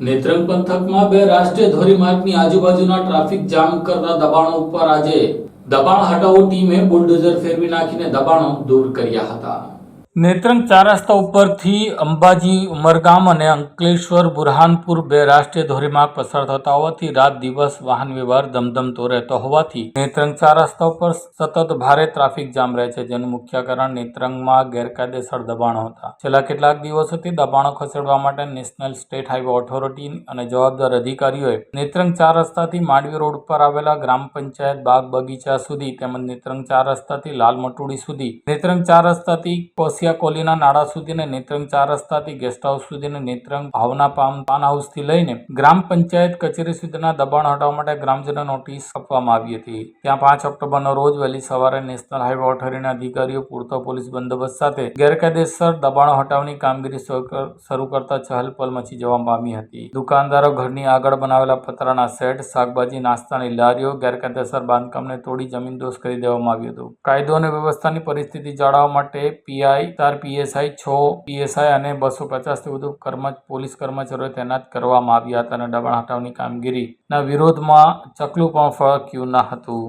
નેત્રંગ પંથકમાં બે રાષ્ટ્રીય ધોરીમાર્ગની આજુબાજુના ટ્રાફિક જામ કરતા દબાણો ઉપર આજે દબાણ હટાવો ટીમે બુલડોઝર ફેરવી નાખીને દબાણો દૂર કર્યા હતા. નેત્રંગ ચાર રસ્તા ઉપરથી અંબાજી, ઉમરગામ અને અંકલેશ્વર, બુરહાનપુર બે રાષ્ટ્રીય ધોરીમાર્ગ પસાર થતા હોવાથી રાત દિવસ વાહન વ્યવહાર ધમધમતો રહેતો હોવાથી નેત્રંગ ચાર રસ્તા ઉપર સતત ભારે ટ્રાફિક જામ રહે છે, જેનું મુખ્ય કારણ નેત્રંગમાં ગેરકાયદેસર દબાણો હતા. છેલ્લા કેટલાક દિવસોથી દબાણો ખસેડવા માટે નેશનલ સ્ટેટ હાઈવે ઓથોરિટી અને જવાબદાર અધિકારીઓએ નેત્રંગ ચાર રસ્તાથી માંડવી રોડ ઉપર આવેલા ગ્રામ પંચાયત બાગ બગીચા સુધી તેમજ નેત્રંગ ચાર રસ્તાથી લાલ મટુડી સુધી નેત્રંગ ચાર રસ્તાથી કોસિયા કોલીના નાળા સુધીને નેત્રંગ ચાર રસ્તાથી ગેસ્ટ હાઉસ સુધીને નેત્રંગ ભાવના પામ પાન હાઉસથી લઈને ગ્રામ પંચાયત કચેરી સુધીના દબાણ હટાવવા માટે ગ્રામજનો નોટિસ આપવામાં આવી હતી. ત્યાં પાંચ ઓક્ટોબરના રોજ વહેલી સવારે નેશનલ હાઈવે ઓથોરિટીના અધિકારીઓ, પૂરતો પોલીસ બંદોબસ્ત સાથે ગેરકાયદેસર દબાણો હટાવવાની કામગીરી શરૂ કરતા ચહલ પહલ મચી જવા પામી હતી. દુકાનદારો ઘરની આગળ બનાવેલા પતરાના સેટ શાકભાજી, નાસ્તાની લારીઓ, ગેરકાયદેસર બાંધકામને તોડી જમીનદોસ્ત કરી દેવામાં આવ્યું હતું. કાયદો અને વ્યવસ્થાની પરિસ્થિતિ જાળવવા માટે પીઆઈ ચાર પીએસઆઈ છ, પીએસઆઈ અને બસો પચાસથી વધુ કર્મ પોલીસ કર્મચારીઓ તૈનાત કરવામાં આવ્યા હતા અને દબાણ હટાવની કામગીરીના વિરોધમાં ચકલું પણ ફળક્યું ન હતું.